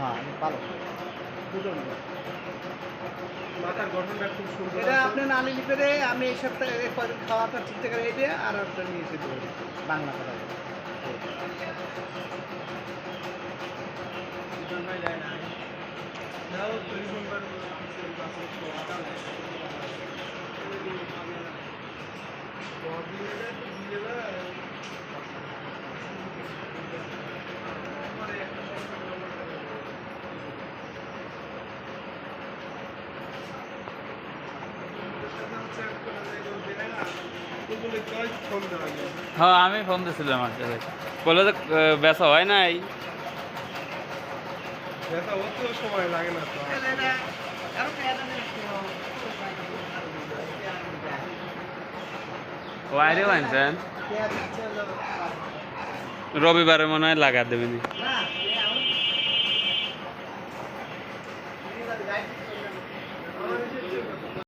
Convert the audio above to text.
হ্যাঁ আমি দুটো। মাথার গঠনটা খুব সুন্দর এটা আপনি না নিলে পেরে আমি এই সপ্তাহে কদিন খাওয়াটা ঠিকঠাক এটা আর একটা নিয়ে এসে দেবো বাংলা কথা হ্যাঁ আমি ফোন দিয়েছিলাম আজকে। ভাই বলে যে আহ, বেচা হয় নাই। ব্যথা সময় লাগে না আনছেন রবিবারে মনে হয় লাগা দেবেনি।